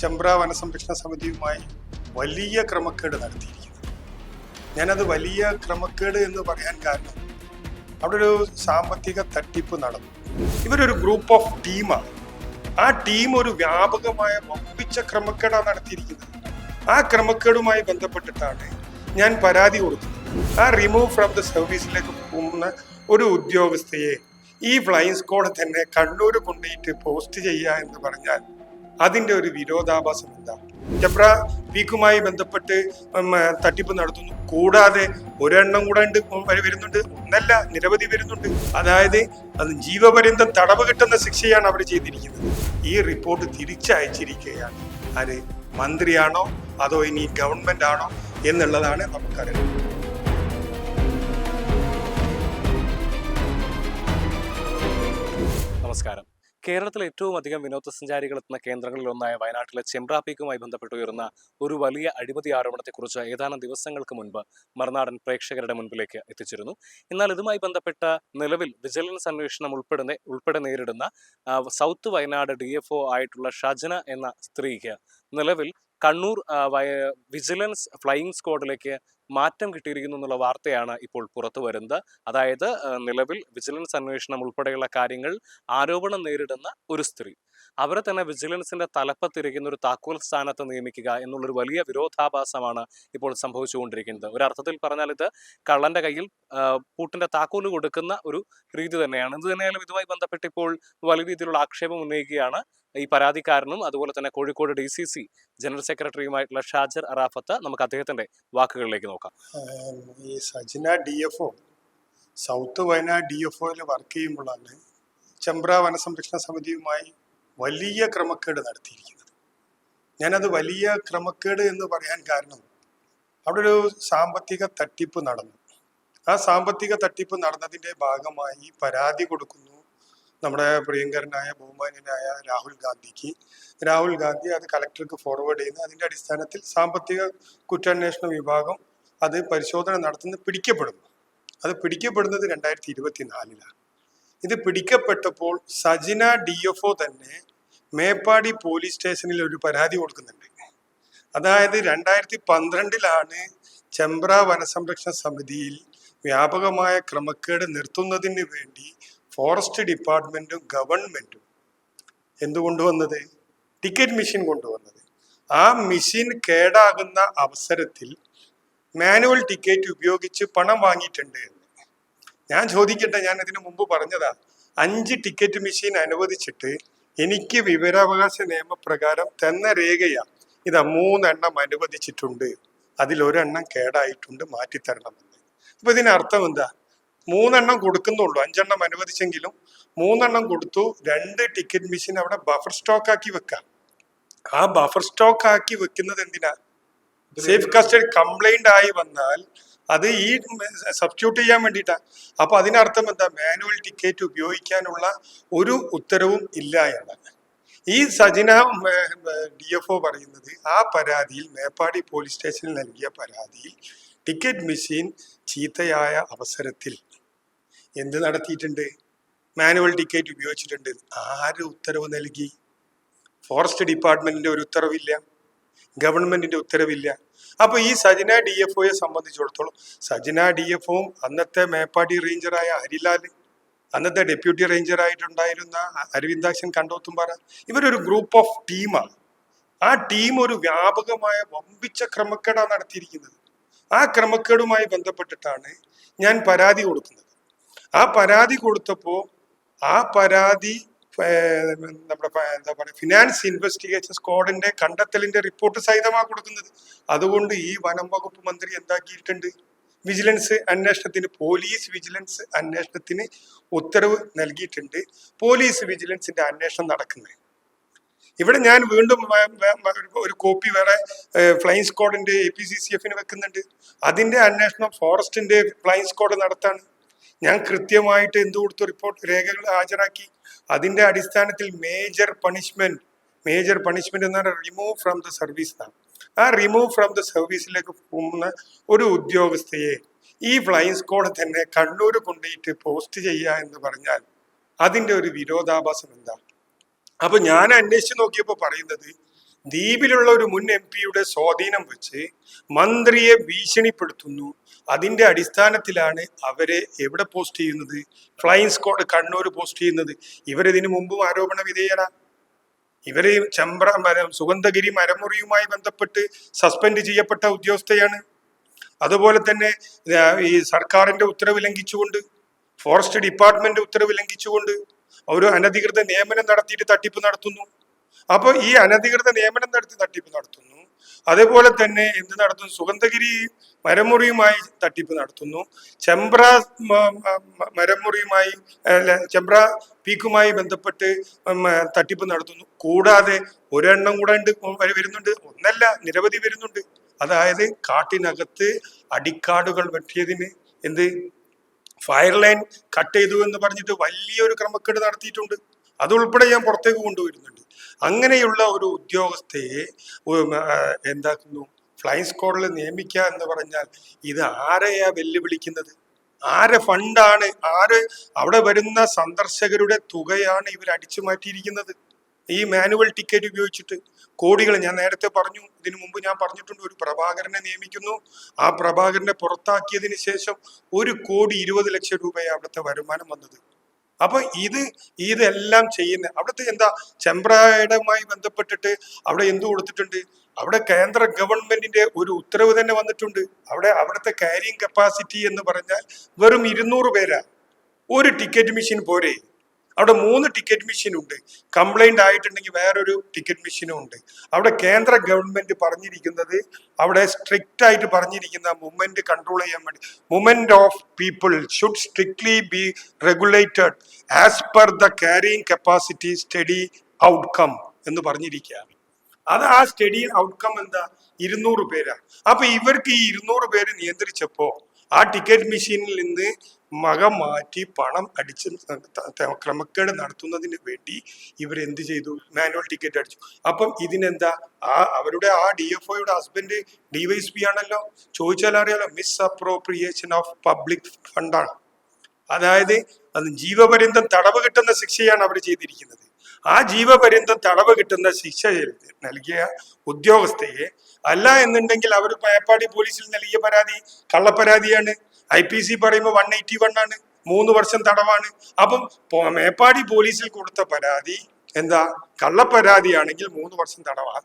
ചെമ്പ്ര വനസംരക്ഷണ സമിതിയുമായി വലിയ ക്രമക്കേട് നടത്തിയിരിക്കുന്നത് ഞാനത് വലിയ ക്രമക്കേട് എന്ന് പറയാൻ കാരണം അവിടെ ഒരു സാമ്പത്തിക തട്ടിപ്പ് നടന്നു. ഇവരൊരു ഗ്രൂപ്പ് ഓഫ് ടീമാണ് ആ ടീം ഒരു വ്യാപകമായ വമ്പിച്ച ക്രമക്കേടാണ് നടത്തിയിരിക്കുന്നത്. ആ ക്രമക്കേടുമായി ബന്ധപ്പെട്ടിട്ടാണ് ഞാൻ പരാതി കൊടുത്തത്. ആ റിമൂവ് ഫ്രം ദ സർവീസിലേക്ക് പോകുന്ന ഒരു ഉദ്യോഗസ്ഥയെ ഈ ഫ്ലൈങ് സ്കോഡ് തന്നെ കണ്ണൂർ കൊണ്ടുപോയിട്ട് പോസ്റ്റ് ചെയ്യുക എന്ന് പറഞ്ഞാൽ അതിന്റെ ഒരു വിരോധാഭാസം എന്താ? ജബ്ര പീക്കുമായി ബന്ധപ്പെട്ട് തട്ടിപ്പ് നടത്തുന്നു. കൂടാതെ ഒരെണ്ണം കൂടെ ഉണ്ട് വരുന്നുണ്ട്. ഒന്നല്ല നിരവധി വരുന്നുണ്ട്. അതായത് അത് ജീവപര്യന്തം തടവ് കിട്ടുന്ന ശിക്ഷയാണ് അവർ ചെയ്തിരിക്കുന്നത്. ഈ റിപ്പോർട്ട് തിരിച്ചയച്ചിരിക്കുകയാണ്. ആര്? മന്ത്രിയാണോ? അതോ ഇനി ഗവൺമെന്റ് ആണോ? എന്നുള്ളതാണ് നമുക്കറിയാം നമസ്കാരം. കേരളത്തിലെ ഏറ്റവും അധികം വിനോദസഞ്ചാരികൾ എത്തുന്ന കേന്ദ്രങ്ങളിൽ ഒന്നായ വയനാട്ടിലെ ചെമ്പ്ര പീക്കുമായി ബന്ധപ്പെട്ട് ഉയർന്ന ഒരു വലിയ അഴിമതി ആരോപണത്തെക്കുറിച്ച് ഏതാനും ദിവസങ്ങൾക്ക് മുൻപ് മറുനാടൻ പ്രേക്ഷകരുടെ മുൻപിലേക്ക് എത്തിച്ചിരുന്നു. എന്നാൽ ഇതുമായി ബന്ധപ്പെട്ട നിലവിൽ വിജിലൻസ് അന്വേഷണം ഉൾപ്പെടുന്ന ഉൾപ്പെടെ നേരിടുന്ന സൗത്ത് വയനാട് ഡി ആയിട്ടുള്ള ഷജന എന്ന സ്ത്രീക്ക് നിലവിൽ കണ്ണൂർ വിജിലൻസ് ഫ്ലൈയിങ് സ്ക്വാഡിലേക്ക് മാറ്റം കിട്ടിയിരിക്കുന്നു എന്നുള്ള വാർത്തയാണ് ഇപ്പോൾ പുറത്തു വരുന്നത്. അതായത് നിലവിൽ വിജിലൻസ് അന്വേഷണം ഉൾപ്പെടെയുള്ള കാര്യങ്ങൾ ആരോപണം നേരിടുന്ന ഒരു സ്ത്രീ. അവരെ തന്നെ വിജിലൻസിന്റെ തലപ്പത്തിരിക്കുന്ന ഒരു താക്കോൽ സ്ഥാനത്ത് നിയമിക്കുക എന്നുള്ളൊരു വലിയ വിരോധാഭാസമാണ് ഇപ്പോൾ സംഭവിച്ചുകൊണ്ടിരിക്കുന്നത്. ഒരർത്ഥത്തിൽ പറഞ്ഞാൽ ഇത് കള്ളന്റെ കയ്യിൽ പൂട്ടിന്റെ താക്കോൽ കൊടുക്കുന്ന ഒരു രീതി തന്നെയാണ്. ഇത് തന്നെയായാലും ഇതുമായി ബന്ധപ്പെട്ട് ഇപ്പോൾ വലിയ രീതിയിലുള്ള ആക്ഷേപം ഉന്നയിക്കുകയാണ് ഈ പരാതിക്കാരനും അതുപോലെ തന്നെ Kozhikode D C C general സെക്രട്ടറിയുമായിട്ടുള്ള Shajar Arafat. നമുക്ക് അദ്ദേഹത്തിന്റെ വാക്കുകളിലേക്ക് നോക്കാം. ഈ Sajina D F O south Wayanad D F ഒയിൽ work ചെയ്യുമ്പോഴാണ് ചെമ്പ്ര വനസംരക്ഷണ സമിതിയുമായി വലിയ ക്രമക്കേട് നടത്തിയിരിക്കുന്നത്. ഞാനത് വലിയ ക്രമക്കേട് എന്ന് പറയാൻ കാരണം അവിടെ ഒരു സാമ്പത്തിക തട്ടിപ്പ് നടന്നു. ആ സാമ്പത്തിക തട്ടിപ്പ് നടന്നതിന്റെ ഭാഗമായി പരാതി കൊടുക്കുന്നു നമ്മുടെ പ്രിയങ്കരനായ ബഹുമാനായ രാഹുൽ ഗാന്ധിക്ക്. രാഹുൽ ഗാന്ധി അത് കലക്ടർക്ക് ഫോർവേഡ് ചെയ്യുന്നു. അതിന്റെ അടിസ്ഥാനത്തിൽ സാമ്പത്തിക കുറ്റാന്വേഷണ വിഭാഗം അത് പരിശോധന നടത്തുന്ന. പിടിക്കപ്പെടുന്നു. അത് പിടിക്കപ്പെടുന്നത് രണ്ടായിരത്തി ഇരുപത്തിനാലിലാണ്. ഇത് പിടിക്കപ്പെട്ടപ്പോൾ സജിന ഡി എഫ് ഒ തന്നെ മേപ്പാടി പോലീസ് സ്റ്റേഷനിൽ ഒരു പരാതി കൊടുക്കുന്നുണ്ട്. അതായത് രണ്ടായിരത്തി പന്ത്രണ്ടിലാണ് ചെമ്പ്ര വനസംരക്ഷണ സമിതിയിൽ വ്യാപകമായ ക്രമക്കേട് നിർത്തുന്നതിന് വേണ്ടി ഫോറസ്റ്റ് ഡിപ്പാർട്ട്മെന്റും ഗവൺമെന്റും എന്ത് കൊണ്ടുവന്നത് ടിക്കറ്റ് മെഷീൻ കൊണ്ടുവന്നത് ആ മെഷീൻ കേടാകുന്ന അവസരത്തിൽ മാനുവൽ ടിക്കറ്റ് ഉപയോഗിച്ച് പണം വാങ്ങിയിട്ടുണ്ട് എന്ന്. ഞാൻ ചോദിക്കട്ടെ ഞാൻ ഇതിനു മുമ്പ് പറഞ്ഞതാ. അഞ്ച് ടിക്കറ്റ് മെഷീൻ അനുവദിച്ചിട്ട് എനിക്ക് വിവരാവകാശ നിയമപ്രകാരം തന്ന രേഖയാ. ഇതാ മൂന്നെണ്ണം അനുവദിച്ചിട്ടുണ്ട്. അതിലൊരെണ്ണം കേടായിട്ടുണ്ട് മാറ്റിത്തരണമെന്ന്. അപ്പൊ ഇതിനർത്ഥം എന്താ? മൂന്നെണ്ണം കൊടുക്കുന്നുള്ളൂ. അഞ്ചെണ്ണം അനുവദിച്ചെങ്കിലും മൂന്നെണ്ണം കൊടുത്തു. രണ്ട് ടിക്കറ്റ് മെഷീൻ അവിടെ ബഫർ സ്റ്റോക്ക് ആക്കി വെക്കാം. ആ ബഫർ സ്റ്റോക്ക് ആക്കി വെക്കുന്നത് എന്തിനാ? സേഫ് കസ്റ്റഡി കംപ്ലൈന്റ് ആയി വന്നാൽ അത് ഈ സബ്സ്റ്റിറ്റ്യൂട്ട് ചെയ്യാൻ വേണ്ടിയിട്ടാണ് അപ്പൊ അതിനർത്ഥം എന്താ? മാനുവൽ ടിക്കറ്റ് ഉപയോഗിക്കാനുള്ള ഒരു ഉത്തരവും ഇല്ല എന്നാണ്. ഈ സജിന ഡി എഫ് ഒ പറയുന്നത് ആ പരാതിയിൽ മേപ്പാടി പോലീസ് സ്റ്റേഷനിൽ നൽകിയ പരാതിയിൽ ടിക്കറ്റ് മെഷീൻ ചീത്തയായ അവസരത്തിൽ എന്ത് നടത്തിയിട്ടുണ്ട്? മാനുവൽ ടിക്കറ്റ് ഉപയോഗിച്ചിട്ടുണ്ട്. ആര് ഉത്തരവ് നൽകി? ഫോറസ്റ്റ് ഡിപ്പാർട്ട്മെന്റിന്റെ ഒരു ഉത്തരവില്ല. ഗവൺമെന്റിന്റെ ഉത്തരവില്ല. അപ്പൊ ഈ സജന ഡി എഫ് ഒയെ സംബന്ധിച്ചിടത്തോളം സജന ഡി എഫ് അന്നത്തെ മേപ്പാടി റേഞ്ചറായ ഹരിലാൽ അന്നത്തെ ഡെപ്യൂട്ടി റേഞ്ചർ ആയിട്ടുണ്ടായിരുന്ന അരവിന്ദാക്ഷൻ കണ്ടോത്തുംപാറ ഇവരൊരു ഗ്രൂപ്പ് ഓഫ് ടീമാണ് ആ ടീം ഒരു വ്യാപകമായ വമ്പിച്ച ക്രമക്കേടാണ് നടത്തിയിരിക്കുന്നത്. ആ ക്രമക്കേടുമായി ബന്ധപ്പെട്ടിട്ടാണ് ഞാൻ പരാതി കൊടുക്കുന്നത്. ആ പരാതി കൊടുത്തപ്പോൾ ആ പരാതി നമ്മുടെ എന്താ പറയുക ഫിനാൻസ് ഇൻവെസ്റ്റിഗേഷൻ സ്ക്വാഡിന്റെ കണ്ടെത്തലിന്റെ റിപ്പോർട്ട് സഹിതമാണ് കൊടുക്കുന്നത്. അതുകൊണ്ട് ഈ വനം വകുപ്പ് മന്ത്രി എന്താക്കിയിട്ടുണ്ട്? വിജിലൻസ് അന്വേഷണത്തിന് പോലീസ് വിജിലൻസ് അന്വേഷണത്തിന് ഉത്തരവ് നൽകിയിട്ടുണ്ട്. പോലീസ് വിജിലൻസിന്റെ അന്വേഷണം നടക്കുന്നത്. ഇവിടെ ഞാൻ വീണ്ടും ഒരു കോപ്പി വേറെ ഫ്ലൈങ് സ്ക്വാഡിന്റെ എ പി സി സി എഫിന് വെക്കുന്നുണ്ട്. അതിന്റെ അന്വേഷണം ഫോറസ്റ്റിന്റെ ഫ്ലൈങ് സ്ക്വാഡ് നടത്താണ്. ഞാൻ കൃത്യമായിട്ട് എന്ത് കൊടുത്തു? റിപ്പോർട്ട് രേഖകൾ ഹാജരാക്കി. അതിന്റെ അടിസ്ഥാനത്തിൽ മേജർ പണിഷ്മെന്റ് മേജർ പണിഷ്മെന്റ് എന്ന് പറഞ്ഞാൽ റിമൂവ് ഫ്രം ദ സർവീസ് എന്നാണ് ആ റിമൂവ് ഫ്രം ദ സർവീസിലേക്ക് പോകുന്ന ഒരു ഉദ്യോഗസ്ഥയെ ഈ ഫ്ലൈങ് സ്ക്വാഡ് തന്നെ കണ്ണൂർ കൊണ്ടുപോയിട്ട് പോസ്റ്റ് ചെയ്യുക എന്ന് പറഞ്ഞാൽ അതിന്റെ ഒരു വിരോധാഭാസം എന്താ അപ്പൊ ഞാൻ അന്വേഷിച്ച് നോക്കിയപ്പോൾ പറയുന്നത് ദ്വീപിലുള്ള ഒരു മുൻ എം പിയുടെ സ്വാധീനം വെച്ച് മന്ത്രിയെ ഭീഷണിപ്പെടുത്തുന്നു. അതിന്റെ അടിസ്ഥാനത്തിലാണ് അവരെ എവിടെ പോസ്റ്റ് ചെയ്യുന്നത്? ഫ്ലൈയിങ് സ്ക്വാഡ് കണ്ണൂർ പോസ്റ്റ് ചെയ്യുന്നത്. ഇവരിതിനു മുമ്പും ആരോപണ വിധേയരാ. ഇവർ ചമ്പ്ര മരം സുഗന്ധഗിരി മരമുറിയുമായി ബന്ധപ്പെട്ട് സസ്പെൻഡ് ചെയ്യപ്പെട്ട ഉദ്യോഗസ്ഥയാണ്. അതുപോലെ തന്നെ ഈ സർക്കാരിന്റെ ഉത്തരവ് ലംഘിച്ചുകൊണ്ട് ഫോറസ്റ്റ് ഡിപ്പാർട്ട്മെന്റ് ഉത്തരവ് ലംഘിച്ചുകൊണ്ട് ഒരു അനധികൃത നിയമനം നടത്തിയിട്ട് തട്ടിപ്പ് നടത്തുന്നു. അപ്പോൾ ഈ അനധികൃത നിയമനം നടത്തി തട്ടിപ്പ് നടത്തുന്നു. അതേപോലെ തന്നെ എന്ത് നടത്തുന്നു സുഗന്ധഗിരി മരമുറിയുമായി തട്ടിപ്പ് നടത്തുന്നു. ചെമ്പ്ര മരമുറിയുമായി ചെമ്പ്ര പീക്കുമായി ബന്ധപ്പെട്ട് തട്ടിപ്പ് നടത്തുന്നു. കൂടാതെ ഒരെണ്ണം കൂടെ ഉണ്ട് വരുന്നുണ്ട്. ഒന്നല്ല നിരവധി വരുന്നുണ്ട്. അതായത് കാട്ടിനകത്ത് അടിക്കാടുകൾ വെട്ടിയതിന് എന്ത്? ഫയർ ലൈൻ കട്ട് ചെയ്തു എന്ന് പറഞ്ഞിട്ട് വലിയൊരു ക്രമക്കേട് നടത്തിയിട്ടുണ്ട്. അതുൾപ്പെടെ ഞാൻ പുറത്തേക്ക് കൊണ്ടുവരുന്നുണ്ട്. അങ്ങനെയുള്ള ഒരു ഉദ്യോഗസ്ഥയെ എന്താക്കുന്നു ഫ്ലൈങ് സ്ക്വാഡിൽ നിയമിക്കുക എന്ന് പറഞ്ഞാൽ ഇത് ആരെയാ വെല്ലുവിളിക്കുന്നത്? ആരെ ഫണ്ടാണ്? ആര് അവിടെ വരുന്ന സന്ദർശകരുടെ തുകയാണ് ഇവർ അടിച്ചു മാറ്റിയിരിക്കുന്നത്? ഈ മാനുവൽ ടിക്കറ്റ് ഉപയോഗിച്ചിട്ട് കോടികൾ ഞാൻ നേരത്തെ പറഞ്ഞു ഇതിനു മുമ്പ് ഞാൻ പറഞ്ഞിട്ടുണ്ട് ഒരു പ്രഭാകരനെ നിയമിക്കുന്നു. ആ പ്രഭാകരനെ പുറത്താക്കിയതിന് ശേഷം ഒരു കോടി ഇരുപത് ലക്ഷം രൂപയാണ് അവിടുത്തെ വരുമാനം വന്നത്. അപ്പൊ ഇത് ഇതെല്ലാം ചെയ്യുന്ന അവിടുത്തെ എന്താ ചെമ്പ്രായുമായി ബന്ധപ്പെട്ടിട്ട് അവിടെ എന്തു കൊടുത്തിട്ടുണ്ട്? അവിടെ കേന്ദ്ര ഗവൺമെന്റിന്റെ ഒരു ഉത്തരവ് തന്നെ വന്നിട്ടുണ്ട്. അവിടെ അവിടുത്തെ കാരിങ് കപ്പാസിറ്റി എന്ന് പറഞ്ഞാൽ വെറും ഇരുന്നൂറ് പേരാ. ഒരു ടിക്കറ്റ് മെഷീൻ പോരെ. അവിടെ മൂന്ന് ടിക്കറ്റ് മെഷീൻ ഉണ്ട്. കംപ്ലൈന്റ് ആയിട്ടുണ്ടെങ്കിൽ വേറൊരു ടിക്കറ്റ് മെഷീനും ഉണ്ട്. അവിടെ കേന്ദ്ര ഗവൺമെന്റ് പറഞ്ഞിരിക്കുന്നത് അവിടെ സ്ട്രിക്റ്റ് ആയിട്ട് പറഞ്ഞിരിക്കുന്ന മൂവ്മെന്റ് കൺട്രോൾ ചെയ്യാൻ വേണ്ടി. Movement of people should strictly be regulated as per the carrying capacity study outcome എന്ന് പറഞ്ഞിരിക്കുകയാണ്. അത് ആ സ്റ്റഡി ഔട്ട്കം എന്താ? ഇരുന്നൂറ് പേരാ. അപ്പൊ ഇവർക്ക് ഈ ഇരുന്നൂറ് പേര് നിയന്ത്രിച്ചപ്പോ ആ ടിക്കറ്റ് മെഷീനിൽ നിന്ന് മക മാറ്റി പണം അടിച്ച് ക്രമക്കേട് നടത്തുന്നതിന് വേണ്ടി ഇവർ എന്ത് ചെയ്തു? മാനുവൽ ടിക്കറ്റ് അടിച്ചു. അപ്പം ഇതിനെന്താ? ആ അവരുടെ ആ ഡി എഫ് ഒയുടെ ഹസ്ബൻഡ് ഡിവൈസ് പി ആണല്ലോ. ചോദിച്ചാൽ അറിയാലോ മിസ് അപ്രോപ്രിയേഷൻ ഓഫ് പബ്ലിക് ഫണ്ടാണ് അതായത് അത് ജീവപര്യന്തം തടവ് കിട്ടുന്ന ശിക്ഷയാണ് അവർ ചെയ്തിരിക്കുന്നത്. ആ ജീവപര്യന്തം തടവ് കിട്ടുന്ന ശിക്ഷ നൽകിയ ഉദ്യോഗസ്ഥയെ അല്ല എന്നുണ്ടെങ്കിൽ അവർ പയപ്പാടി പോലീസിൽ നൽകിയ പരാതി കള്ളപ്പരാതിയാണ്. ഐ പി സി പറയുമ്പോൾ വൺ എയ്റ്റി വൺ ആണ്. മൂന്ന് വർഷം തടവാണ്. അപ്പം മേപ്പാടി പോലീസിൽ കൊടുത്ത പരാതി എന്താ? കള്ളപ്പരാതിയാണെങ്കിൽ മൂന്ന് വർഷം തടവാ.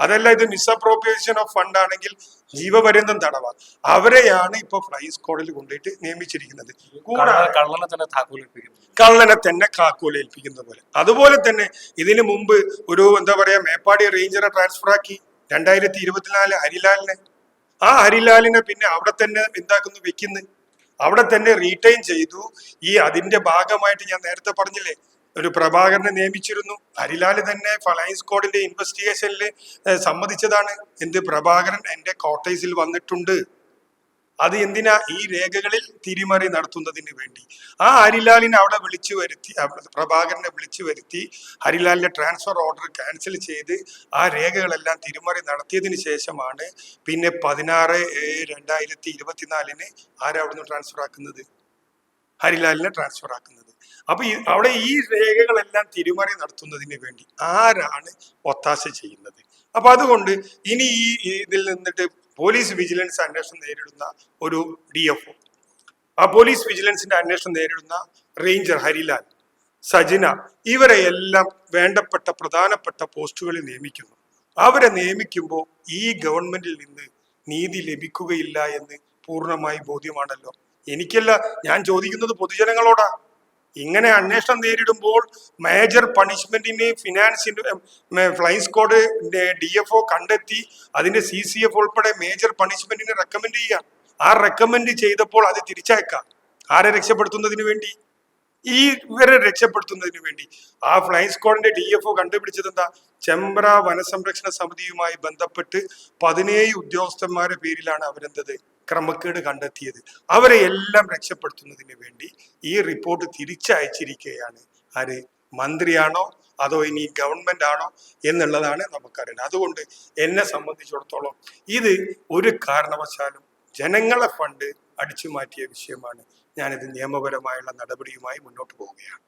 അതല്ല ഇത് മിസ്അപ്രോപ്രിയേഷൻ ഓഫ് ഫണ്ട് ആണെങ്കിൽ ജീവപര്യന്തം തടവാ. അവരെയാണ് ഇപ്പൊ ഫ്ലൈ സ്ക്വാഡിൽ കൊണ്ടുപോയിട്ട് നിയമിച്ചിരിക്കുന്നത്. കള്ളനെ തന്നെ താക്കോലിപ്പിക്കുന്നു. കള്ളനെ തന്നെ കാക്കോലേൽപ്പിക്കുന്ന പോലെ. അതുപോലെ തന്നെ ഇതിനു മുമ്പ് ഒരു എന്താ പറയാ മേപ്പാടി റേഞ്ചറെ ട്രാൻസ്ഫർ ആക്കി. രണ്ടായിരത്തി ഇരുപത്തിനാല് ഹരിലാലിനെ ആ ഹരിലാലിനെ പിന്നെ അവിടെ തന്നെ എന്താക്കുന്നു വെക്കുന്നു? അവിടെ തന്നെ റീറ്റൈൻ ചെയ്തു. ഈ അതിന്റെ ഭാഗമായിട്ട് ഞാൻ നേരത്തെ പറഞ്ഞില്ലേ ഒരു പ്രഭാകരനെ നിയമിച്ചിരുന്നു. ഹരിലാൽ തന്നെ ഫലൈൻസ് സ്ക്വാഡിന്റെ ഇൻവെസ്റ്റിഗേഷനിൽ സമ്മതിച്ചതാണ്. എന്ത്? പ്രഭാകരൻ എന്റെ കോട്ടേഴ്സിൽ വന്നിട്ടുണ്ട്. അത് എന്തിനാ ഈ രേഖകളിൽ തിരിമറി നടത്തുന്നതിന് വേണ്ടി? ആ ഹരിലാലിനെ അവിടെ വിളിച്ചു വരുത്തി പ്രഭാകരനെ വിളിച്ചു വരുത്തി ഹരിലാലിന്റെ ട്രാൻസ്ഫർ ഓർഡർ ക്യാൻസൽ ചെയ്ത് ആ രേഖകളെല്ലാം തിരിമറി നടത്തിയതിന് ശേഷമാണ് പിന്നെ പതിനാറ് രണ്ടായിരത്തി ഇരുപത്തിനാലിന് ആരാ അവിടുന്ന് ട്രാൻസ്ഫർ ആക്കുന്നത്? ഹരിലാലിനെ ട്രാൻസ്ഫർ ആക്കുന്നത്. അപ്പൊ അവിടെ ഈ രേഖകളെല്ലാം തിരിമറി നടത്തുന്നതിന് വേണ്ടി ആരാണ് ഒത്താശ ചെയ്യുന്നത്? അപ്പൊ അതുകൊണ്ട് ഇനി ഈ ഇതിൽ നിന്നിട്ട് പോലീസ് വിജിലൻസ് അന്വേഷണം നേരിടുന്ന ഒരു ഡി എഫ് ആ പോലീസ് വിജിലൻസിന്റെ അന്വേഷണം നേരിടുന്ന റേഞ്ചർ ഹരിലാൽ സജിന ഇവരെ എല്ലാം വേണ്ടപ്പെട്ട പ്രധാനപ്പെട്ട പോസ്റ്റുകളിൽ നിയമിക്കുന്നു. അവരെ നിയമിക്കുമ്പോൾ ഈ ഗവൺമെന്റിൽ നിന്ന് നീതി ലഭിക്കുകയില്ല എന്ന് പൂർണമായി ബോധ്യമാണല്ലോ. എനിക്കല്ല ഞാൻ ചോദിക്കുന്നത് പൊതുജനങ്ങളോടാ. ഇങ്ങനെ അന്വേഷണം നേരിടുമ്പോൾ മേജർ പണിഷ്മെന്റിനെ ഫിനാൻസിന്റെ fly squad D F O കണ്ടെത്തി അതിന്റെ സി സി എഫ് ഉൾപ്പെടെ മേജർ പണിഷ്മെന്റിനെ റെക്കമെൻഡ് ചെയ്യാം ആ റെക്കമെൻഡ് ചെയ്തപ്പോൾ അത് തിരിച്ചയക്കാം ആരെ രക്ഷപ്പെടുത്തുന്നതിന് വേണ്ടി? ഈ ഇവരെ രക്ഷപ്പെടുത്തുന്നതിന് വേണ്ടി. ആ ഫ്ലൈ സ്ക്വാഡിന്റെ ഡി എഫ് ഒ കണ്ടുപിടിച്ചത് എന്താ? ചെമ്പ്ര വനസംരക്ഷണ സമിതിയുമായി ബന്ധപ്പെട്ട് പതിനേഴ് ഉദ്യോഗസ്ഥന്മാരുടെ പേരിലാണ് അവരെന്തത്? ക്രമക്കേട് കണ്ടെത്തിയത്. അവരെ എല്ലാം രക്ഷപ്പെടുത്തുന്നതിന് വേണ്ടി ഈ റിപ്പോർട്ട് തിരിച്ചയച്ചിരിക്കുകയാണ്. ആര്? മന്ത്രിയാണോ? അതോ ഇനി ഗവൺമെന്റ് ആണോ? എന്നുള്ളതാണ് നമുക്കറിയുന്നത്. അതുകൊണ്ട് എന്നെ സംബന്ധിച്ചിടത്തോളം ഇത് ഒരു കാരണവശാലും ജനങ്ങളെ ഫണ്ട് അടിച്ചു മാറ്റിയ വിഷയമാണ്. ഞാനിത് നിയമപരമായുള്ള നടപടിയുമായി മുന്നോട്ട് പോവുകയാണ്.